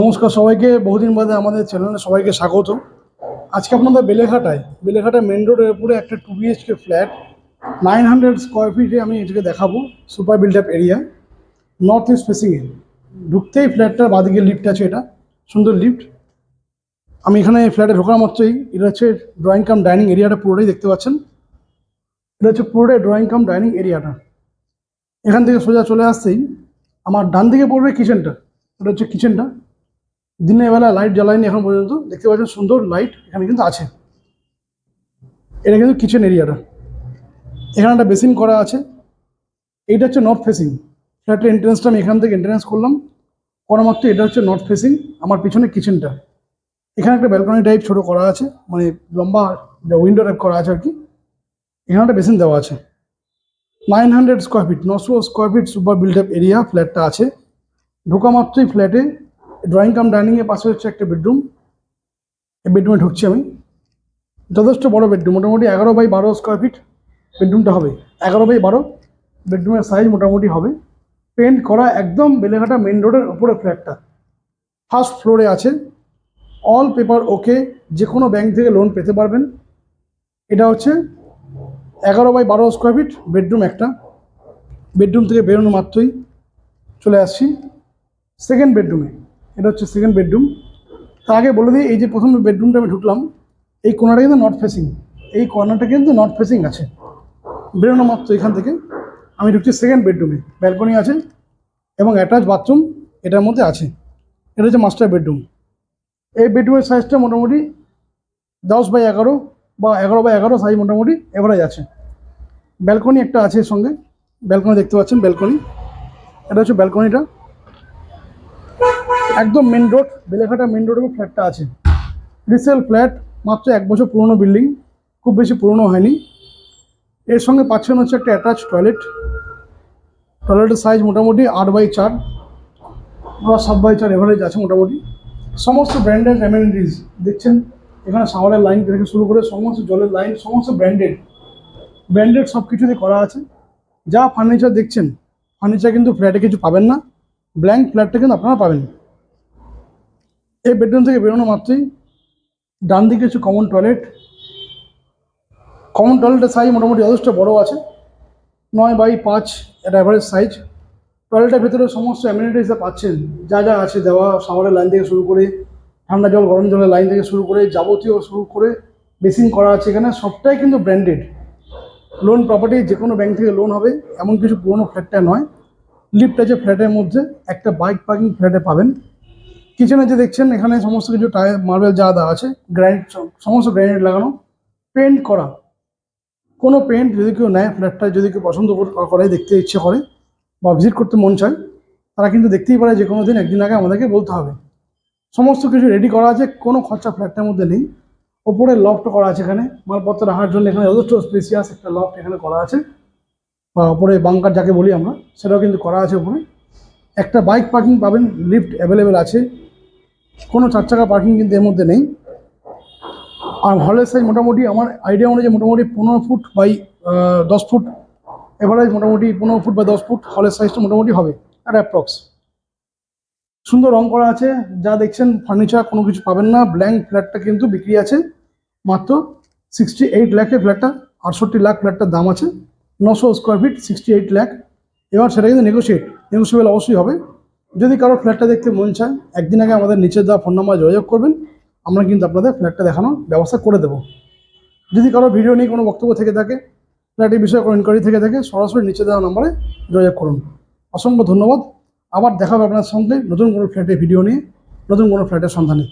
নমস্কার সবাইকে, বহুদিন বাদে আমাদের চ্যানেলে সবাইকে স্বাগত। আজকে আপনাদের বেলেঘাটায় বেলেঘাটা মেন রোডের উপরে একটা two BHK flat nine hundred square ফিটে আমি এটাকে দেখাবো super build up area north east ফেসিংয়ে ঢুকতেই ফ্ল্যাটটার বাদিকে লিফট আছে এটা, সুন্দর লিফট আমি এখানে ফ্ল্যাটে ঢোকার মাত্রই, এটা হচ্ছে ড্রয়িং কাম ডাইনিং এরিয়াটা পুরোটাই দেখতে পাচ্ছেন। এটা হচ্ছে পুরোটাই ড্রয়িং কাম ডাইনিং এরিয়াটা এখান থেকে সোজা চলে আসতেই, আমার ডান দিকে পড়বে কিচেনটা এটা হচ্ছে কিচেনটা দিনের বেলা লাইট জ্বালায়নি এখন পর্যন্ত। দেখতে পাচ্ছেন সুন্দর লাইট এখানে কিন্তু আছে। এটা কিন্তু কিচেন এরিয়াটা এখানে একটা বেসিন করা আছে। এইটা হচ্ছে নর্থ ফেসিং ফ্ল্যাটের এন্ট্রেন্সটা আমি এখান থেকে এন্ট্রেন্স করলাম। করা মাত্র এটা হচ্ছে নর্থ ফেসিং আমার পিছনে কিচেনটা এখানে একটা ব্যালকনি টাইপ ছোট করা আছে মানে লম্বা উইন্ডো টাইপ করা আছে আর কি। এখানে একটা বেসিন দেওয়া আছে। নাইন হান্ড্রেড স্কোয়ার ফিট নশো square feet super build up area ফ্ল্যাটটা আছে। ঢোকা মাত্রই ফ্ল্যাটে ড্রয়িং কাম ডাইনিংয়ের পাশে হচ্ছে একটা বেডরুম এই বেডরুমে ঢুকছি আমি। যথেষ্ট বড় বেডরুম মোটামুটি এগারো বাই বারো স্কোয়ার ফিট বেডরুমটা হবে। এগারো বাই বারো বেডরুমের সাইজ মোটামুটি হবে। পেন্ট করা একদম বেলেঘাটা মেন রোডের ওপরে ফ্ল্যাটটা ফার্স্ট ফ্লোরে আছে। অল পেপার ওকে যে কোনো ব্যাংক থেকে লোন পেতে পারবেন। এটা হচ্ছে এগারো বাই বারো স্কোয়ার ফিট বেডরুম একটা। বেডরুম থেকে বেরোনো মাত্রই চলে আসছি। সেকেন্ড বেডরুমে এটা হচ্ছে সেকেন্ড বেডরুম তার আগে বলে দিই, এই যে প্রথম বেডরুমটা আমি ঢুকলাম, এই কোনাটা কিন্তু নর্থ ফেসিং এই কর্নারটা কিন্তু নর্থ ফেসিং আছে। বেরোনো মাত্র এখান থেকে। আমি ঢুকছি সেকেন্ড বেডরুমে ব্যালকনি আছে এবং অ্যাটাচ বাথরুম এটার মধ্যে আছে। এটা হচ্ছে মাস্টার বেডরুম এই বেডরুমের সাইজটা মোটামুটি দশ বাই এগারো বা এগারো বাই এগারো সাইজ মোটামুটি এভারেজ আছে। ব্যালকনি একটা আছে সঙ্গে। ব্যালকনি দেখতে পাচ্ছেন ব্যালকনি এটা হচ্ছে ব্যালকনিটা একদম মেন রোড বেলেঘাটা মেন রোডের ফ্ল্যাটটা আছে। রিসেল ফ্ল্যাট মাত্র এক বছর পুরনো বিল্ডিং খুব বেশি পুরনো হয়নি। এর সঙ্গে পাচ্ছেন হচ্ছে একটা অ্যাটাচ টয়লেট টয়লেটের সাইজ মোটামুটি আট বাই চার, বা সাত বাই চার এভারেজ আছে মোটামুটি। সমস্ত ব্র্যান্ডেড অ্যামেনিটিস দেখছেন? এখানে সাওয়ারের লাইন থেকে শুরু করে সমস্ত জলের লাইন সমস্ত ব্র্যান্ডেড ব্র্যান্ডেড সব কিছুতে করা আছে। যা ফার্নিচার দেখছেন ফার্নিচার কিন্তু ফ্ল্যাটে কিছু পাবেন না। ব্ল্যাঙ্ক ফ্ল্যাটটা কিন্তু আপনারা পাবেন। এই বেডরুম থেকে বেরোনো মাত্রই ডান দিকে হচ্ছে কমন টয়লেট কমন টয়লেটের সাইজ মোটামুটি যথেষ্ট বড় আছে। নয় বাই পাঁচ এটা অ্যাভারেজ সাইজ টয়লেটের ভেতরে সমস্ত অ্যামিনিটিস পাচ্ছেন, যা যা আছে, দেওয়া শাওয়ারের লাইন থেকে শুরু করে, ঠান্ডা জল, গরম জলের লাইন থেকে শুরু করে, যাবতীয় শুরু করে বেসিং করা আছে এখানে, সবটাই কিন্তু ব্র্যান্ডেড লোন প্রপার্টি যে কোনো ব্যাংক থেকে লোন হবে, এমন কিছু পুরনো ফ্ল্যাটটা নয়। লিফট আছে ফ্ল্যাটের মধ্যে, একটা বাইক পার্কিং ফ্ল্যাটে পাবেন। কিচেনে যে দেখছেন, এখানে সমস্ত কিছু টায়ার মার্বেল যা দেওয়া আছে গ্রানাইট সমস্ত গ্রানাইট লাগানো পেন্ট করা। কোনো পেন্ট যদি কেউ নেয় ফ্ল্যাটটা যদি কেউ পছন্দ কর- করে, দেখতে ইচ্ছে করে, বা ভিজিট করতে মন চায়, তারা কিন্তু দেখতেই পারে যে কোনো দিন, একদিন আগে আমাদেরকে বলতে হবে। সমস্ত কিছু রেডি করা আছে, কোনো খরচা ফ্ল্যাটটার মধ্যে নেই। ওপরে লফট করা আছে এখানে, মালপত্র রাখার জন্য এখানে যথেষ্ট স্পেসিয়াস একটা লফট এখানে করা আছে। বা ওপরে বাংকার যাকে বলি আমরা, সেটাও কিন্তু করা আছে ওপরে। একটা বাইক পার্কিং পাবেন লিফট অ্যাভেলেবেল আছে। কোনো চার চাকা পার্কিং কিন্তু এর মধ্যে নেই। আর হলের সাইজ মোটামুটি আমার আইডিয়া অনুযায়ী মোটামুটি পনেরো ফুট বাই দশ ফুট এভারেজ মোটামুটি পনেরো ফুট বা দশ ফুট হলের সাইজটা মোটামুটি হবে, আর অ্যাপ্রক্স সুন্দর রং করা আছে, যা দেখছেন ফার্নিচার কোনো কিছু পাবেন না ব্ল্যাঙ্ক ফ্ল্যাটটা কিন্তু বিক্রি আছে। মাত্র সিক্সটি এইট ল্যাখের ফ্ল্যাটটা আটষট্টি লাখ ফ্ল্যাটটার দাম আছে। নশো square feet sixty eight lakh এবার সেটা কিন্তু নেগোসিয়েট নেগোসিয়েবল অবশ্যই হবে। যদি কারও ফ্ল্যাটটা দেখতে মন চায়, একদিন আগে আমাদের নিচে দেওয়া ফোন নাম্বার যোগাযোগ করবেন, আমরা কিন্তু আপনাদের ফ্ল্যাটটা দেখানোর ব্যবস্থা করে দেব। যদি কারও ভিডিও নিয়ে কোনো বক্তব্য থেকে থাকে ফ্ল্যাটের বিষয়ে কোনো ইনকোয়ারি থেকে থাকে, সরাসরি নিচে দেওয়া নম্বরে যোগাযোগ করুন। অসংখ্য ধন্যবাদ। আবার দেখাবে আপনার সঙ্গে নতুন কোনো ফ্ল্যাটের ভিডিও নিয়ে, নতুন কোনো ফ্ল্যাটের সন্ধানে।